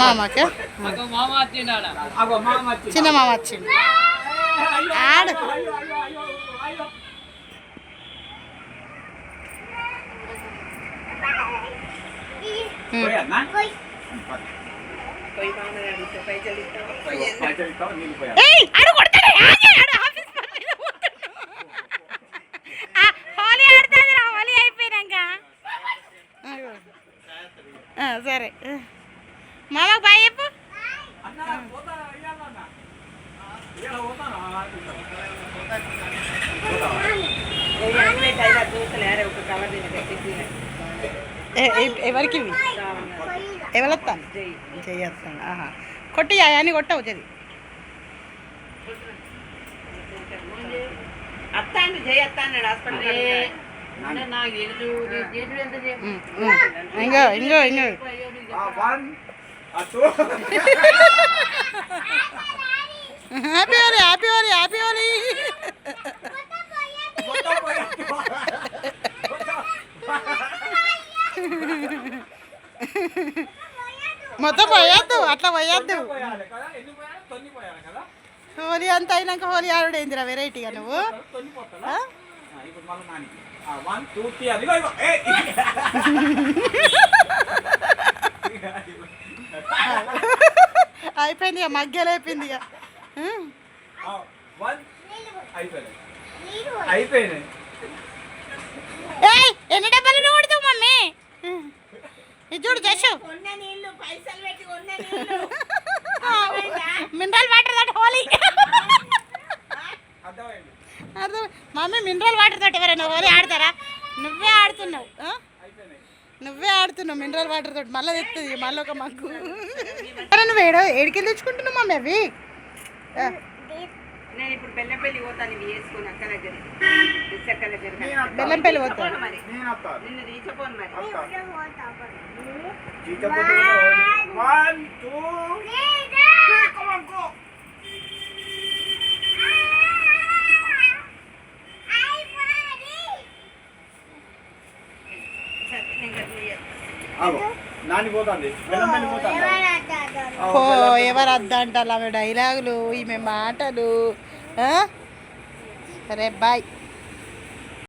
মামাকে? চিনা মামা চিন। আর? এই আরও করতে আরে হাফ సరే. మామకు బాయ్ చెప్పు. ఎవరికి జై. చెయ్యొస్తాను ఆహా. కొట్టి అని కొట్టవు చది అత్త అండి జై అత్త అన్నాడు హాస్పిటల్ ఇంకో ఇంకో ఇంకో. Happy Holi happy Holi happy Holi మొత్తం పోయా. మొత్తం పోయొద్దు అట్లా పోయొద్దు? హోలీ అంతా అయినాక హోలీ ఆడుడు ఏందిరా వెరైటీగా నువ్వు? One, two, three, అయిపోయింది ఇక మగ్గలు అయిపోయింది ఇక. ఎన్ని డబ్బాలు నువ్వు కొడుతావు మమ్మీ? ఇది చూడు నీళ్ళు మినరల్ వాటర్ తోటి హోలీ. మమ్మీ మినరల్ వాటర్ తోటి ఎవరైనా హోలీ ఆడతారా? నువ్వే ఆడుతున్నావు నువ్వే ఆడుతున్నావు మినరల్ వాటర్ తోటి మళ్ళీ తెస్తుంది మళ్ళీ ఒక మగ్గు నువ్వు ఏడో ఏడికి తెచ్చుకుంటున్నావు మమ్మీ అవి? నేను ఇప్పుడు బెల్లంపల్లి పోతాను ఇవి వేసుకొని అక్క దగ్గర అక్క దగ్గర బెల్లంపల్లి. తీసుకోపోను మరి. నిన్ను ఓ ఎవరు అద్దంటారు? ఆమె డైలాగులు ఈమె మాటలు? సరే బాయ్